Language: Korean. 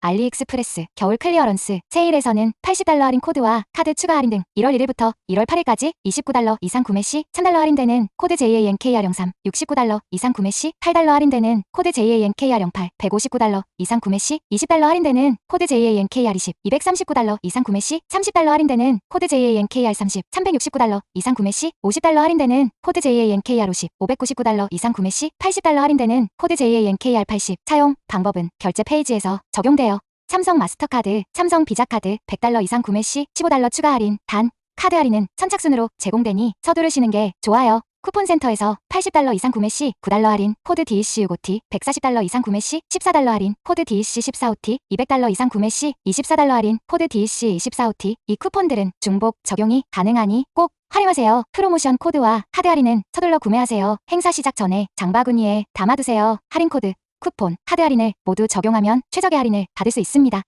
알리익스프레스, 겨울 클리어런스, 세일에서는 80달러 할인 코드와 카드 추가 할인 등 1월 1일부터 1월 8일까지 29달러 이상 구매 시 1000달러 할인되는 코드 JANKR03, 69달러 이상 구매 시 8달러 할인되는 코드 JANKR08, 159달러 이상 구매 시 20달러 할인되는 코드 JANKR20, 239달러 이상 구매 시 30달러 할인되는 코드 JANKR30, 369달러 이상 구매 시 50달러 할인되는 코드 JANKR50, 599달러 이상 구매 시 80달러 할인되는 코드 JANKR80. 사용 방법은 결제 페이지에서 적용돼요. 삼성 마스터카드, 삼성 비자카드 100달러 이상 구매 시 15달러 추가 할인. 단, 카드 할인은 선착순으로 제공되니 서두르시는 게 좋아요. 쿠폰센터에서 80달러 이상 구매 시 9달러 할인, 코드 DEC65T 140달러 이상 구매 시 14달러 할인, 코드 DEC14OT 200달러 이상 구매 시 24달러 할인, 코드 DEC24OT 이 쿠폰들은 중복 적용이 가능하니 꼭 활용하세요. 프로모션 코드와 카드 할인은 서둘러 구매하세요. 행사 시작 전에 장바구니에 담아두세요. 할인 코드, 쿠폰, 카드 할인을 모두 적용하면 최적의 할인을 받을 수 있습니다.